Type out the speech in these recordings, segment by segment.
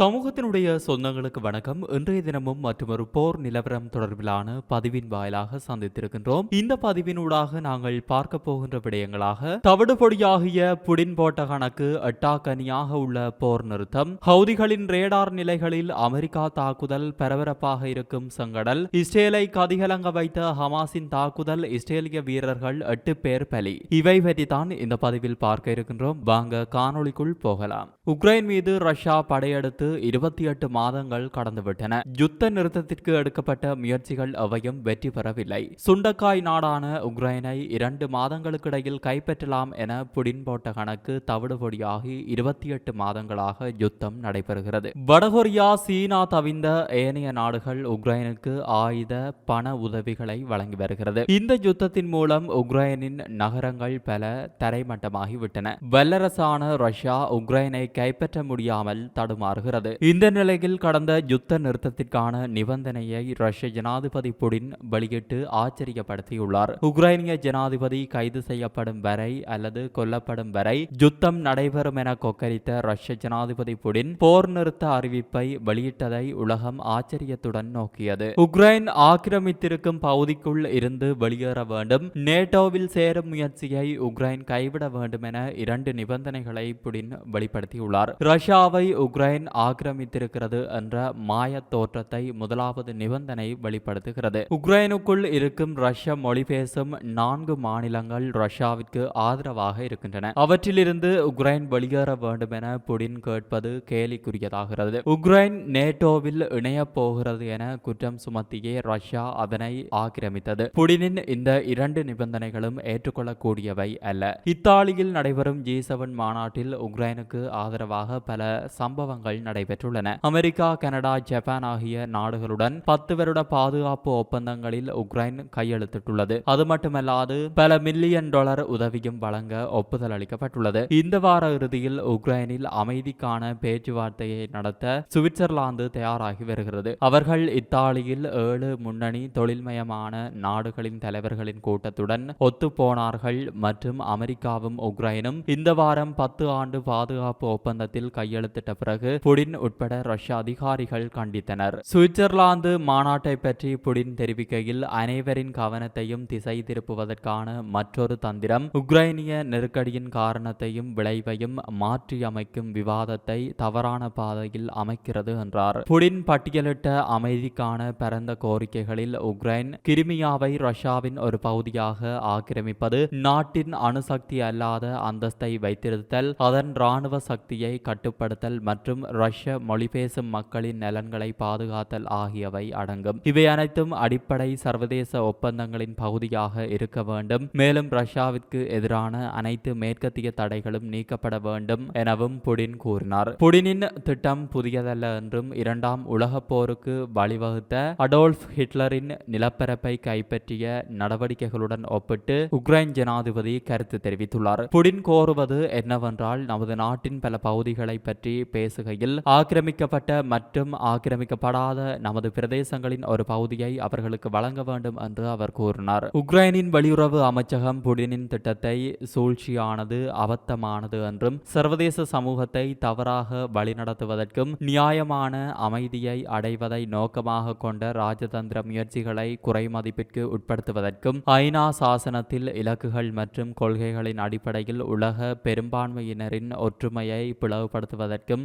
சமூகத்தினுடைய சொந்தங்களுக்கு வணக்கம். இன்றைய தினமும் மற்றொரு போர் நிலவரம் தொடர்பிலான பதிவின் வாயிலாக சந்தித்திருக்கின்றோம். இந்த பதிவினூடாக நாங்கள் பார்க்க போகின்ற விடயங்களாக தவிடுபொடியாகிய புடின் போட்ட கணக்கு எட்டாக்கனியாக உள்ள போர் நிறுத்தம் ஹவுதிகளின் ரேடார் நிலைகளில் அமெரிக்கா தாக்குதல் பரபரப்பாக இருக்கும் செங்கடல் இஸ்ரேலை கதிகலங்க வைத்த ஹமாஸின் தாக்குதல் இஸ்ரேலிய வீரர்கள் எட்டு பேர் பலி. இவை பற்றித்தான் தான் இந்த பதிவில் பார்க்க இருக்கின்றோம். வாங்க காணொளிக்குள் போகலாம். உக்ரைன் மீது ரஷ்யா படையெடுத்து இருபத்தி எட்டு மாதங்கள் கடந்துவிட்டன. யுத்த நிறுத்தத்திற்கு எடுக்கப்பட்ட முயற்சிகள் அவையும் வெற்றி பெறவில்லை. சுண்டக்காய் நாடான உக்ரைனை இரண்டு மாதங்களுக்கிடையில் கைப்பற்றலாம் என புடின் போட்ட கணக்கு தவிடுபொடியாகி இருபத்தி எட்டு மாதங்களாக யுத்தம் நடைபெறுகிறது. வடகொரியா சீனா தவிந்த ஏனைய நாடுகள் உக்ரைனுக்கு ஆயுத பண உதவிகளை வழங்கி வருகிறது. இந்த யுத்தத்தின் மூலம் உக்ரைனின் நகரங்கள் பல தரைமட்டமாகிவிட்டன. வல்லரசான ரஷ்யா உக்ரைனை கைப்பற்ற முடியாமல் தடுமாறுகிறது. இந்த நிலையில் கடந்த யுத்த நிறுத்தத்திற்கான நிபந்தனையை ரஷ்ய ஜனாதிபதி புடின் வெளியிட்டு ஆச்சரியப்படுத்தியுள்ளார். உக்ரைனிய ஜனாதிபதி கைது செய்யப்படும் வரை அல்லது கொல்லப்படும் வரை யுத்தம் நடைபெறும் என கொக்கரித்த ரஷ்ய ஜனாதிபதி புடின் போர் நிறுத்த அறிவிப்பை வெளியிட்டதை உலகம் ஆச்சரியத்துடன் நோக்கியது. உக்ரைன் ஆக்கிரமித்திருக்கும் பகுதிக்குள் இருந்து வெளியேற வேண்டும். நேட்டோவில் சேரும் முயற்சியை உக்ரைன் கைவிட வேண்டும் என இரண்டு நிபந்தனைகளை புடின் வெளிப்படுத்தியுள்ளார். ரஷ்யாவை உக்ரைன் ஆக்கிரமித்திருக்கிறது என்ற மாய தோற்றத்தை முதலாவது நிபந்தனை வெளிப்படுத்துகிறது. உக்ரைனுக்குள் இருக்கும் ரஷ்ய மொழி பேசும் நான்கு மாநிலங்கள் ரஷ்யாவிற்கு ஆதரவாக இருக்கின்றன. அவற்றிலிருந்து உக்ரைன் வெளியேற வேண்டும் என புடின் கேட்பது கேலிக்குரியதாகிறது. உக்ரைன் நேட்டோவில் இணையப் போகிறது என குற்றம் சுமத்தியே ரஷ்யா அதனை ஆக்கிரமித்தது. புடினின் இந்த இரண்டு நிபந்தனைகளும் ஏற்றுக்கொள்ளக்கூடியவை அல்ல. இத்தாலியில் நடைபெறும் ஜி செவன் மாநாட்டில் உக்ரைனுக்கு ஆதரவாக பல சம்பவங்கள் நடை நடைபெற்றுள்ளன. அமெரிக்கா கனடா ஜப்பான் ஆகிய நாடுகளுடன் பத்து வருட பாதுகாப்பு ஒப்பந்தங்களில் உக்ரைன் கையெழுத்திட்டுள்ளது. அது மட்டுமல்லாது பல மில்லியன் டாலர் உதவியும் வழங்க ஒப்புதல் அளிக்கப்பட்டுள்ளது. இந்த வார இறுதியில் உக்ரைனில் அமைதிக்கான பேச்சுவார்த்தையை நடத்த சுவிட்சர்லாந்து தயாராகி வருகிறது. அவர்கள் இத்தாலியில் ஏழு முன்னணி தொழில்மயமான நாடுகளின் தலைவர்களின் கூட்டத்துடன் ஒத்துப்போனார்கள் மற்றும் அமெரிக்காவும் உக்ரைனும் இந்த வாரம் பத்து ஆண்டு பாதுகாப்பு ஒப்பந்தத்தில் கையெழுத்திட்ட பிறகு புடின் உட்பட ரஷ்ய அதிகாரிகள் கண்டித்தனர். சுவிட்சர்லாந்து மாநாட்டை பற்றி புடின் தெரிவிக்கையில் அனைவரின் கவனத்தையும் திசை திருப்புவதற்கான மற்றொரு தந்திரம் உக்ரைனிய நெருக்கடியின் காரணத்தையும் விளைவையும் மாற்றியமைக்கும் விவாதத்தை தவறான பாதையில் அமைக்கிறது என்றார். புடின் பட்டியலிட்ட அமைதிக்கான பரந்த கோரிக்கைகளில் உக்ரைன் கிரிமியாவை ரஷ்யாவின் ஒரு பகுதியாக ஆக்கிரமிப்பது நாட்டின் அணுசக்தி அல்லாத அந்தஸ்தை வைத்திருத்தல் அதன் இராணுவ சக்தியை கட்டுப்படுத்தல் மற்றும் ரஷ்ய மொழி பேசும் மக்களின் நலன்களை பாதுகாத்தல் ஆகியவை அடங்கும். இவை அனைத்தும் அடிப்படை சர்வதேச ஒப்பந்தங்களின் பகுதியாக இருக்க வேண்டும். மேலும் ரஷ்யாவிற்கு எதிரான அனைத்து மேற்கத்திய தடைகளும் நீக்கப்பட வேண்டும் எனவும் புடின் கூறினார். புடினின் திட்டம் புதியதல்ல என்றும் இரண்டாம் உலக போருக்கு வழிவகுத்த அடோல்ஃப் ஹிட்லரின் நிலப்பரப்பை கைப்பற்றிய நடவடிக்கைகளுடன் ஒப்பிட்டு உக்ரைன் ஜனாதிபதி கருத்து தெரிவித்துள்ளார். புடின் கோருவது என்னவென்றால் நமது நாட்டின் பல பகுதிகளை பற்றி பேசுகையில் ஆக்கிரமிக்கப்பட்ட மற்றும் ஆக்கிரமிக்கப்படாத நமது பிரதேசங்களின் ஒரு பகுதியை அவர்களுக்கு வழங்க வேண்டும் என்று அவர் கூறினார். உக்ரைனின் வெளியுறவு அமைச்சகம் புடினின் திட்டத்தை சூழ்ச்சியானது அபத்தமானது என்றும் சர்வதேச சமூகத்தை தவறாக வழிநடத்துவதற்கும் நியாயமான அமைதியை அடைவதை நோக்கமாக கொண்ட ராஜதந்திர முயற்சிகளை குறைமதிப்பிற்கு உட்படுத்துவதற்கும் ஐநா சாசனத்தில் இலக்குகள் மற்றும் கொள்கைகளின் அடிப்படையில் உலக பெரும்பான்மையினரின் ஒற்றுமையை பிளவுபடுத்துவதற்கும்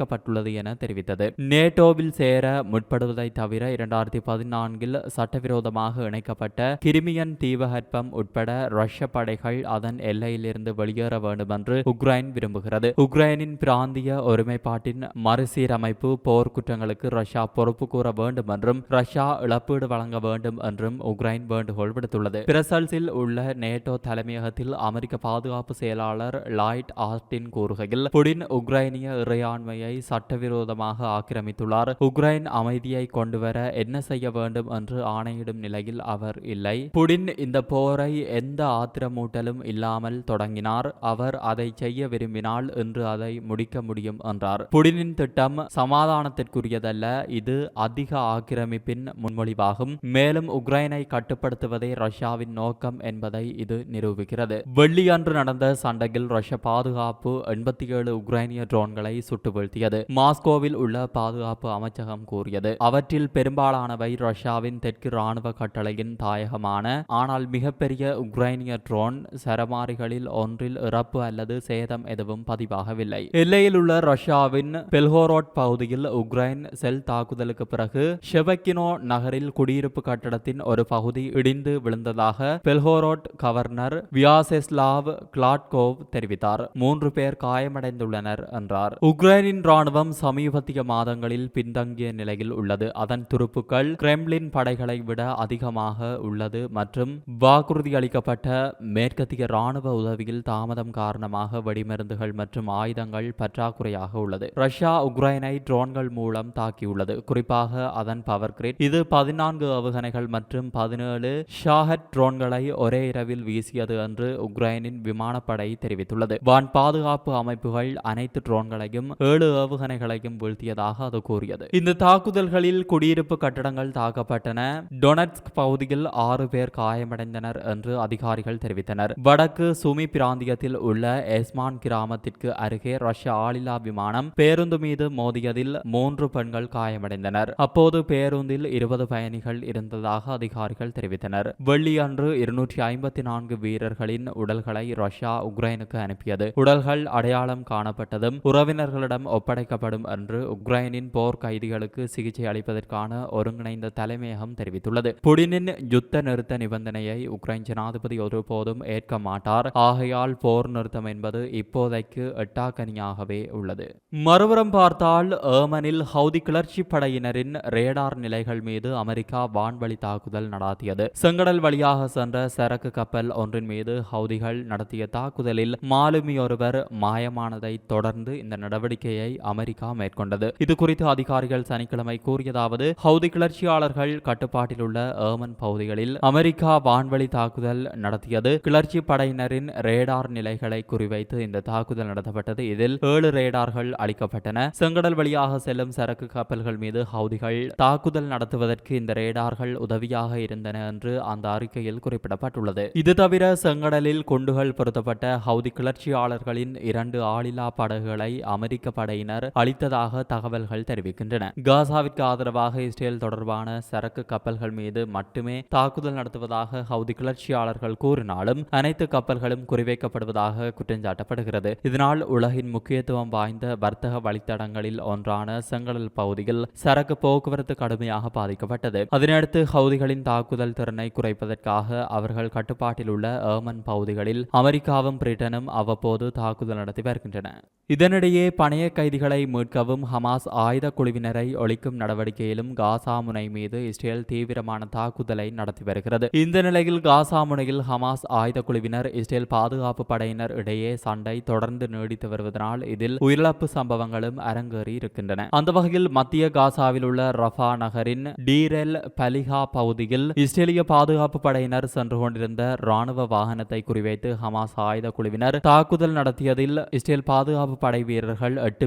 வடிவமைக்கப்பட்டுள்ளது என தெரிவித்தது. நேட்டோவில் சேர முற்படுவதை தவிர இரண்டாயிரத்தி பதினான்கில் சட்டவிரோதமாக இணைக்கப்பட்ட கிரிமியன் தீபகற்பம் உட்பட ரஷ்ய படைகள் அதன் எல்லையிலிருந்து வெளியேற வேண்டும் என்று உக்ரைன் விரும்புகிறது. உக்ரைனின் பிராந்திய ஒருமைப்பாட்டின் மறுசீரமைப்பு போர் குற்றங்களுக்கு ரஷ்யா பொறுப்பு கூற வேண்டும் என்றும் ரஷ்யா இழப்பீடு வழங்க வேண்டும் என்றும் உக்ரைன் வேண்டுகோள் விடுத்துள்ளது. பிரசல்ஸில் உள்ள நேட்டோ தலைமையகத்தில் அமெரிக்க பாதுகாப்பு செயலாளர் லாய்ட் ஆஸ்டின் கூறுகையில் புடின் உக்ரைனிய இறையாண்மையை சட்டவிரோதமாக ஆக்கிரமித்துள்ளார். உக்ரைன் அமைதியை கொண்டுவர என்ன செய்ய வேண்டும் என்று ஆணையிடும் நிலையில் அவர் இல்லை. புடின் இந்த போரை எந்த ஆத்திரமூட்டலும் இல்லாமல் தொடங்கினார். அவர் அதை செய்ய விரும்பினால் இன்று அதை முடிக்க முடியும் என்றார். புடினின் திட்டம் சமாதானத்திற்குரியதல்ல. இது அதிக ஆக்கிரமிப்பின் முன்மொழிவாகும். மேலும் உக்ரைனை கட்டுப்படுத்துவதே ரஷ்யாவின் நோக்கம் என்பதை இது நிரூபிக்கிறது. வெள்ளியன்று நடந்த சண்டையில் ரஷ்ய பாதுகாப்பு எண்பத்தி ஏழு உக்ரைனிய ட்ரோன்களை சுட்டு வீழ்த்தி நடத்தியது மாஸ்கோவில் உள்ள பாதுகாப்பு அமைச்சகம் கூறியது. அவற்றில் பெரும்பாலானவை ரஷ்யாவின் தெற்கு ராணுவ கட்டளையின் தாயகமான ஆனால் மிகப்பெரிய உக்ரைனிய ட்ரோன் சரமாரிகளில் ஒன்றில் இறப்பு அல்லது சேதம் எதுவும் பதிவாகவில்லை. எல்லையில் உள்ள ரஷ்யாவின் பெல்ஹோரோட் பகுதியில் உக்ரைன் செல் தாக்குதலுக்கு பிறகு ஷெபக்கினோ நகரில் குடியிருப்பு கட்டடத்தின் ஒரு பகுதி இடிந்து விழுந்ததாக பெல்ஹோரோட் கவர்னர் வியாசெஸ்லாவ் கிளாட்கோவ் தெரிவித்தார். மூன்று பேர் காயமடைந்துள்ளனர் என்றார். உக்ரைனின் ராணுவம் சமீபத்திய மாதங்களில் பின்தங்கிய நிலையில் உள்ளது. அதன் துருப்புக்கள் கிரெம்லின் படைகளை விட அதிகமாக உள்ளது மற்றும் வாக்குறுதி அளிக்கப்பட்ட மேற்கத்திய ராணுவ உதவியில் தாமதம் காரணமாக வெடிமருந்துகள் மற்றும் ஆயுதங்கள் பற்றாக்குறையாக உள்ளது. ரஷ்யா உக்ரைனை ட்ரோன்கள் மூலம் தாக்கியுள்ளது. குறிப்பாக அதன் பவர் கிரிட். இது பதினான்கு அவகணைகள் மற்றும் பதினேழு ஷாஹட் ட்ரோன்களை ஒரே இரவில் வீசியது என்று உக்ரைனின் விமானப்படை தெரிவித்துள்ளது. வான் பாதுகாப்பு அமைப்புகள் அனைத்து ட்ரோன்களையும் ஏழு ஏவுகணைகளையும் வீழ்த்தியதாக அது கூறியது. இந்த தாக்குதல்களில் குடியிருப்பு கட்டடங்கள் தாக்கப்பட்டன. டொனட்ஸ்க் பகுதியில் ஆறு பேர் காயமடைந்தனர் என்று அதிகாரிகள் தெரிவித்தனர். வடக்கு சுமி பிராந்தியத்தில் உள்ள எஸ்மான் கிராமத்திற்கு அருகே ரஷ்ய ஆளில்லா விமானம் பேருந்து மீது மோதியதில் மூன்று பெண்கள் காயமடைந்தனர். அப்போது பேருந்தில் இருபது பயணிகள் இருந்ததாக அதிகாரிகள் தெரிவித்தனர். வெள்ளியன்று இருநூற்றி ஐம்பத்தி நான்கு வீரர்களின் உடல்களை ரஷ்யா உக்ரைனுக்கு அனுப்பியது. உடல்கள் அடையாளம் காணப்பட்டதும் உறவினர்களிடம் ஒப்ப ஒப்படைக்கப்படும் என்று உக்ரைனின் போர் கைதிகளுக்கு சிகிச்சை அளிப்பதற்கான ஒருங்கிணைந்த தலைமையகம் தெரிவித்துள்ளது. புடினின் யுத்த நிறுத்த நிபந்தனையை உக்ரைன் ஜனாதிபதி ஒருபோதும் ஏற்க மாட்டார். ஆகையால் போர் நிறுத்தம் என்பது இப்போதைக்கு எட்டாக்கனியாகவே உள்ளது. மறுபுறம் பார்த்தால் ஏமனில் ஹவுதி கிளர்ச்சி படையினரின் ரேடார் நிலைகள் மீது அமெரிக்கா வான்வழி தாக்குதல் நடாத்தியது. செங்கடல் வழியாக சென்ற சரக்கு கப்பல் ஒன்றின் மீது ஹவுதிகள் நடத்திய தாக்குதலில் மாலுமி ஒருவர் மாயமானதை தொடர்ந்து இந்த நடவடிக்கையை அமெரிக்கா மேற்கொண்டது. இது குறித்து அதிகாரிகள் சனிக்கிழமை கூறியதாவது ஹவுதி கிளர்ச்சியாளர்கள் கட்டுப்பாட்டில் உள்ள ஏமன் பகுதிகளில் அமெரிக்கா வான்வழி தாக்குதல் நடத்தியது. கிளர்ச்சி படையினரின் ரேடார் நிலைகளை குறிவைத்து இந்த தாக்குதல் நடத்தப்பட்டது. இதில் ஏழு ரேடார்கள் அளிக்கப்பட்டன செங்கடல் வழியாக செல்லும் சரக்கு கப்பல்கள் மீது ஹவுதிகள் தாக்குதல் நடத்துவதற்கு இந்த ரேடார்கள் உதவியாக இருந்தன என்று அந்த அறிக்கையில் குறிப்பிடப்பட்டுள்ளது. இது தவிர செங்கடலில் குண்டுகள் பொருத்தப்பட்ட ஹவுதி கிளர்ச்சியாளர்களின் இரண்டு ஆளில்லா படகுகளை அமெரிக்க படையினர் அளித்ததாக தகவல்கள் தெரிவிக்கின்றன. காசாவிற்கு ஆதரவாக இஸ்ரேல் தொடர்பான சரக்கு கப்பல்கள் மீது மட்டுமே தாக்குதல் நடத்துவதாக ஹவுதி கிளர்ச்சியாளர்கள் கூறினாலும் அனைத்து கப்பல்களும் குறிவைக்கப்படுவதாக குற்றஞ்சாட்டப்படுகிறது இதனால் உலகின் முக்கியத்துவம் வாய்ந்த வர்த்தக வழித்தடங்களில் ஒன்றான செங்கடல் பகுதியில் சரக்கு போக்குவரத்து கடுமையாக பாதிக்கப்பட்டது. அதனையடுத்து ஹவுதிகளின் தாக்குதல் திறனை குறைப்பதற்காக அவர்கள் கட்டுப்பாட்டில் உள்ள ஏமன் பகுதிகளில் அமெரிக்காவும் பிரிட்டனும் அவ்வப்போது தாக்குதல் நடத்தி வருகின்றன. இதனிடையே பணைய கைதிகளை மீட்கவும் ஹமாஸ் ஆயுத குழுவினரை ஒழிக்கும் நடவடிக்கையிலும் காசா முனை மீது இஸ்ரேல் தீவிரமான தாக்குதலை நடத்தி வருகிறது. இந்த நிலையில் காசா முனையில் ஹமாஸ் ஆயுத குழுவினர் இஸ்ரேல் பாதுகாப்பு படையினர் இடையே சண்டை தொடர்ந்து நீடித்து வருவதனால் இதில் உயிரிழப்பு சம்பவங்களும் அரங்கேறி இருக்கின்றன. அந்த வகையில் மத்திய காசாவில் உள்ள ரஃபா நகரின் டீரெல் பலிகா பகுதியில் இஸ்ரேலிய பாதுகாப்பு படையினர் சென்று கொண்டிருந்த ராணுவ வாகனத்தை குறிவைத்து ஹமாஸ் ஆயுத குழுவினர் தாக்குதல் நடத்தியதில் இஸ்ரேல் பாதுகாப்பு படை வீரர்கள் எட்டு